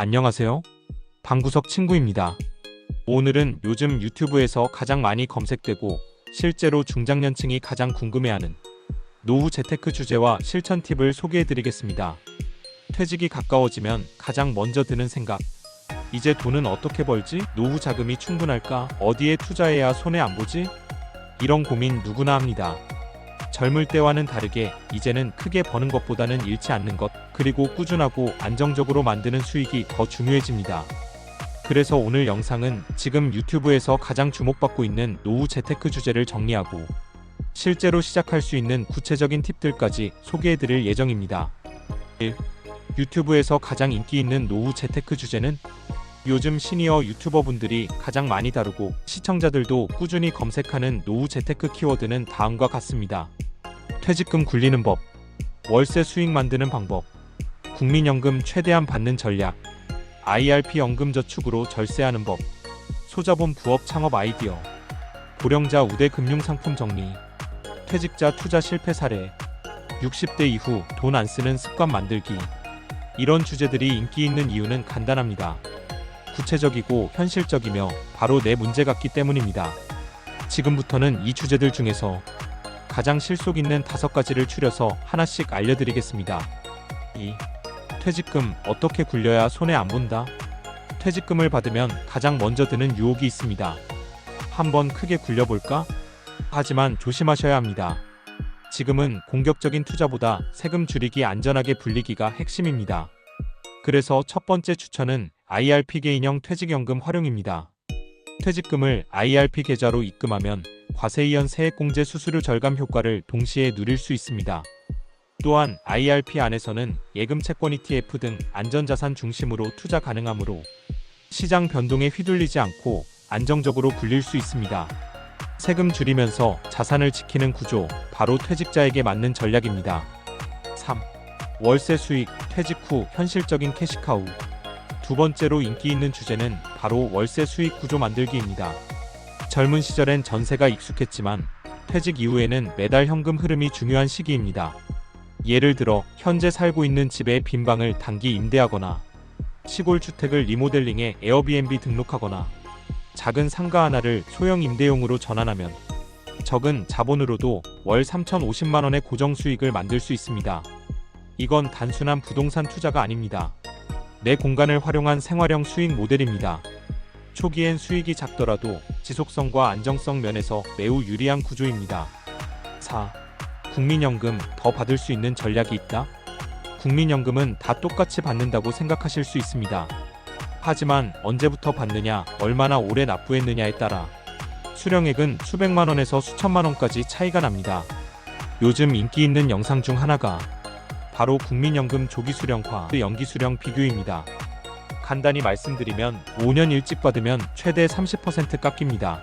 안녕하세요. 방구석 친구입니다. 오늘은 요즘 유튜브에서 가장 많이 검색되고 실제로 중장년층이 가장 궁금해하는 노후 재테크 주제와 실천 팁을 소개해 드리겠습니다. 퇴직이 가까워지면 가장 먼저 드는 생각. 이제 돈은 어떻게 벌지? 노후 자금이 충분할까? 어디에 투자해야 손해 안 보지? 이런 고민 누구나 합니다. 젊을 때와는 다르게 이제는 크게 버는 것보다는 잃지 않는 것, 그리고 꾸준하고 안정적으로 만드는 수익이 더 중요해집니다. 그래서 오늘 영상은 지금 유튜브에서 가장 주목받고 있는 노후 재테크 주제를 정리하고 실제로 시작할 수 있는 구체적인 팁들까지 소개해 드릴 예정입니다. 1. 유튜브에서 가장 인기 있는 노후 재테크 주제는 요즘 시니어 유튜버분들이 가장 많이 다루고 시청자들도 꾸준히 검색하는 노후 재테크 키워드는 다음과 같습니다. 퇴직금 굴리는 법, 월세 수익 만드는 방법, 국민연금 최대한 받는 전략, IRP 연금 저축으로 절세하는 법, 소자본 부업 창업 아이디어, 고령자 우대 금융 상품 정리, 퇴직자 투자 실패 사례, 60대 이후 돈 안 쓰는 습관 만들기. 이런 주제들이 인기 있는 이유는 간단합니다. 구체적이고 현실적이며 바로 내 문제 같기 때문입니다. 지금부터는 이 주제들 중에서 가장 실속 있는 다섯 가지를 추려서 하나씩 알려드리겠습니다. 2. 퇴직금 어떻게 굴려야 손해 안 본다? 퇴직금을 받으면 가장 먼저 드는 유혹이 있습니다. 한번 크게 굴려볼까? 하지만 조심하셔야 합니다. 지금은 공격적인 투자보다 세금 줄이기 안전하게 불리기가 핵심입니다. 그래서 첫 번째 추천은 IRP 개인형 퇴직연금 활용입니다. 퇴직금을 IRP 계좌로 입금하면 과세이연 세액공제 수수료 절감 효과를 동시에 누릴 수 있습니다. 또한 IRP 안에서는 예금 채권 ETF 등 안전자산 중심으로 투자 가능하므로 시장 변동에 휘둘리지 않고 안정적으로 굴릴 수 있습니다. 세금 줄이면서 자산을 지키는 구조, 바로 퇴직자에게 맞는 전략입니다. 3. 월세 수익, 퇴직 후 현실적인 캐시카우. 두 번째로 인기 있는 주제는 바로 월세 수익 구조 만들기입니다. 젊은 시절엔 전세가 익숙했지만 퇴직 이후에는 매달 현금 흐름이 중요한 시기입니다. 예를 들어 현재 살고 있는 집의 빈 방을 단기 임대하거나 시골 주택을 리모델링해 에어비앤비 등록하거나 작은 상가 하나를 소형 임대용으로 전환하면 적은 자본으로도 월 3,050만 원의 고정 수익을 만들 수 있습니다. 이건 단순한 부동산 투자가 아닙니다. 내 공간을 활용한 생활형 수익 모델입니다. 초기엔 수익이 작더라도 지속성과 안정성 면에서 매우 유리한 구조입니다. 4. 국민연금 더 받을 수 있는 전략이 있다? 국민연금은 다 똑같이 받는다고 생각하실 수 있습니다. 하지만 언제부터 받느냐, 얼마나 오래 납부했느냐에 따라 수령액은 수백만 원에서 수천만 원까지 차이가 납니다. 요즘 인기 있는 영상 중 하나가 바로 국민연금 조기 수령과 연기 수령 비교입니다. 간단히 말씀드리면 5년 일찍 받으면 최대 30% 깎입니다.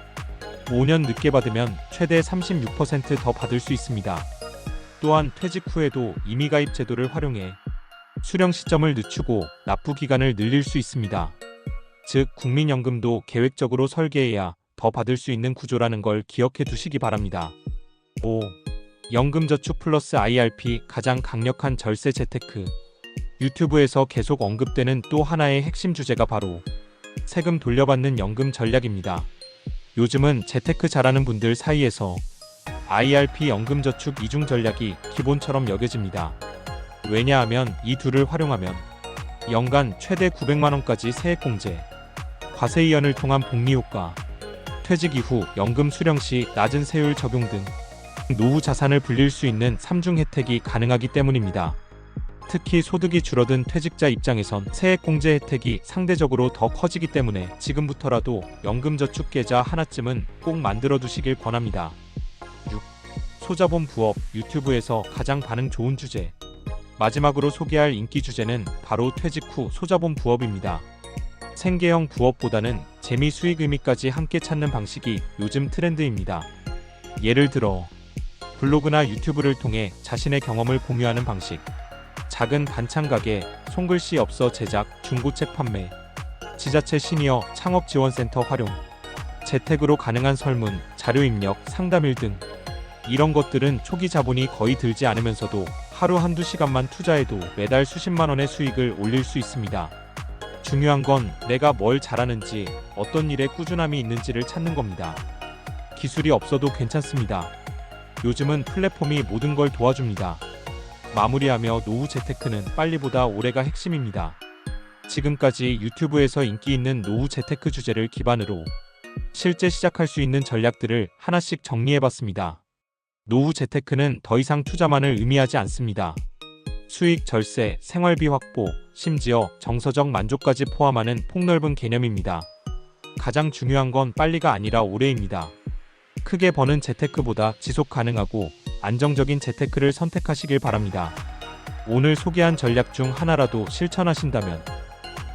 5년 늦게 받으면 최대 36%더 받을 수 있습니다. 또한 퇴직 후에도 임의가입 제도를 활용해 수령 시점을 늦추고 납부 기간을 늘릴 수 있습니다. 즉, 국민연금도 계획적으로 설계해야 더 받을 수 있는 구조라는 걸 기억해 두시기 바랍니다. 5. 연금저축 플러스 IRP 가장 강력한 절세 재테크. 유튜브에서 계속 언급되는 또 하나의 핵심 주제가 바로 세금 돌려받는 연금 전략입니다. 요즘은 재테크 잘하는 분들 사이에서 IRP 연금저축 이중 전략이 기본처럼 여겨집니다. 왜냐하면 이 둘을 활용하면 연간 최대 900만원까지 세액공제, 과세이연을 통한 복리효과, 퇴직 이후 연금 수령 시 낮은 세율 적용 등 노후 자산을 불릴 수 있는 3중 혜택이 가능하기 때문입니다. 특히 소득이 줄어든 퇴직자 입장에선 세액공제 혜택이 상대적으로 더 커지기 때문에 지금부터라도 연금저축 계좌 하나쯤은 꼭 만들어 두시길 권합니다. 6. 소자본 부업 유튜브에서 가장 반응 좋은 주제. 마지막으로 소개할 인기 주제는 바로 퇴직 후 소자본 부업입니다. 생계형 부업보다는 재미 수익 의미까지 함께 찾는 방식이 요즘 트렌드입니다. 예를 들어 블로그나 유튜브를 통해 자신의 경험을 공유하는 방식. 작은 반찬 가게, 손글씨 엽서 제작, 중고책 판매, 지자체 시니어 창업 지원센터 활용, 재택으로 가능한 설문, 자료 입력, 상담일 등 이런 것들은 초기 자본이 거의 들지 않으면서도 하루 한두 시간만 투자해도 매달 수십만 원의 수익을 올릴 수 있습니다. 중요한 건 내가 뭘 잘하는지, 어떤 일에 꾸준함이 있는지를 찾는 겁니다. 기술이 없어도 괜찮습니다. 요즘은 플랫폼이 모든 걸 도와줍니다. 마무리하며 노후 재테크는 빨리보다 올해가 핵심입니다. 지금까지 유튜브에서 인기 있는 노후 재테크 주제를 기반으로 실제 시작할 수 있는 전략들을 하나씩 정리해봤습니다. 노후 재테크는 더 이상 투자만을 의미하지 않습니다. 수익 절세, 생활비 확보, 심지어 정서적 만족까지 포함하는 폭넓은 개념입니다. 가장 중요한 건 빨리가 아니라 오래입니다. 크게 버는 재테크보다 지속 가능하고 안정적인 재테크를 선택하시길 바랍니다. 오늘 소개한 전략 중 하나라도 실천하신다면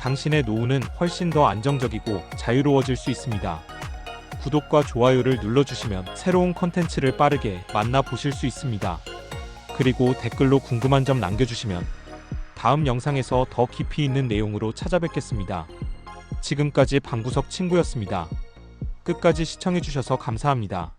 당신의 노후는 훨씬 더 안정적이고 자유로워질 수 있습니다. 구독과 좋아요를 눌러주시면 새로운 컨텐츠를 빠르게 만나보실 수 있습니다. 그리고 댓글로 궁금한 점 남겨주시면 다음 영상에서 더 깊이 있는 내용으로 찾아뵙겠습니다. 지금까지 방구석 친구였습니다. 끝까지 시청해주셔서 감사합니다.